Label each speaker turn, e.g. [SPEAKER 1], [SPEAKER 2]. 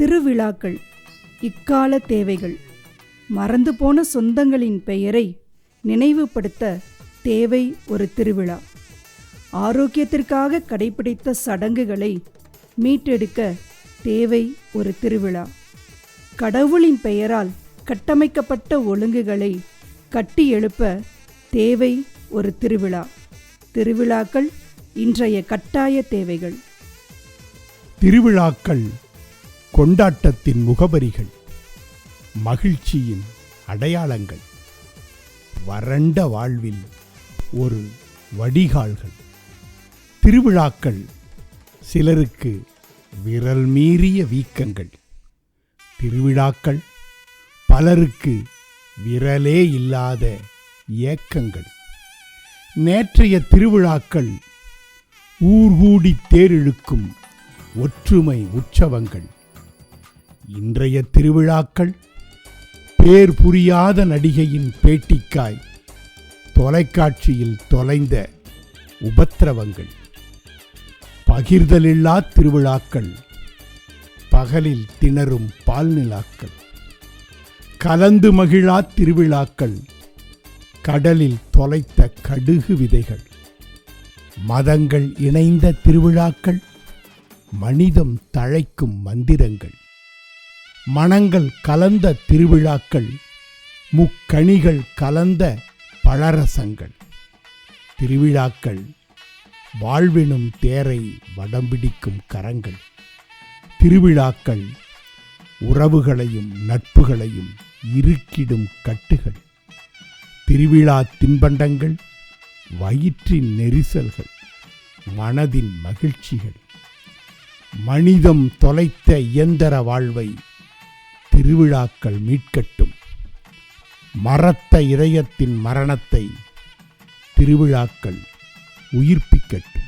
[SPEAKER 1] திருவிழாக்கள் இக்கால தேவைகள் மறந்து போன சொந்தங்களின் பெயரை நினைவுபடுத்த தேவை ஒரு திருவிழா. ஆரோக்கியத்திற்காக கடைபிடித்த சடங்குகளை மீட்டெடுக்க தேவை ஒரு திருவிழா. கடவுளின் பெயரால் கட்டமைக்கப்பட்ட ஒழுங்குகளை கட்டி எழுப்ப தேவை ஒரு திருவிழா. திருவிழாக்கள் இன்றைய கட்டாய தேவைகள்.
[SPEAKER 2] திருவிழாக்கள். கொண்டாட்டத்தின் முகவரிகள் மகிழ்ச்சியின் அடையாளங்கள் வறண்ட வாழ்வில் ஒரு வடிகால்கள் திருவிழாக்கள் சிலருக்கு விரல் மீறிய வீக்கங்கள் திருவிழாக்கள் பலருக்கு விரலே இல்லாத ஏக்கங்கள். நேற்றைய திருவிழாக்கள் ஊர்கூடி தேரிழுக்கும் ஒற்றுமை உற்சவங்கள். இன்றைய திருவிழாக்கள் பேர் புரியாத நடிகையின் பேட்டிக்காய் தொலைக்காட்சியில் தொலைந்த உபத்திரவங்கள். பகிர்தலில்லா திருவிழாக்கள் பகலில் திணறும் பால்நிலாக்கள் கலந்து மகிழா திருவிழாக்கள் கடலில் தொலைத்த கடுகு விதைகள். மதங்கள் இணைந்த திருவிழாக்கள் மனிதம் தழைக்கும் மந்திரங்கள். மனங்கள் கலந்த திருவிழாக்கள் முக்கணிகள் கலந்த பழரசங்கள். திருவிழாக்கள் வாழ்வினும் தேரை வடம்பிடிக்கும் கரங்கள். திருவிழாக்கள் உறவுகளையும் நட்புகளையும் இறுக்கிடும் கட்டுகள். திருவிழா தின்பண்டங்கள் வயிற்றின் நெரிசல்கள் மனதின் மகிழ்ச்சிகள். மனிதம் தொலைத்த இயந்திர வாழ்வை திருவிழாக்கள் மீட்கட்டும். மரத்த இதயத்தின் மரணத்தை திருவிழாக்கள் உயிர்ப்பிக்கட்டும்.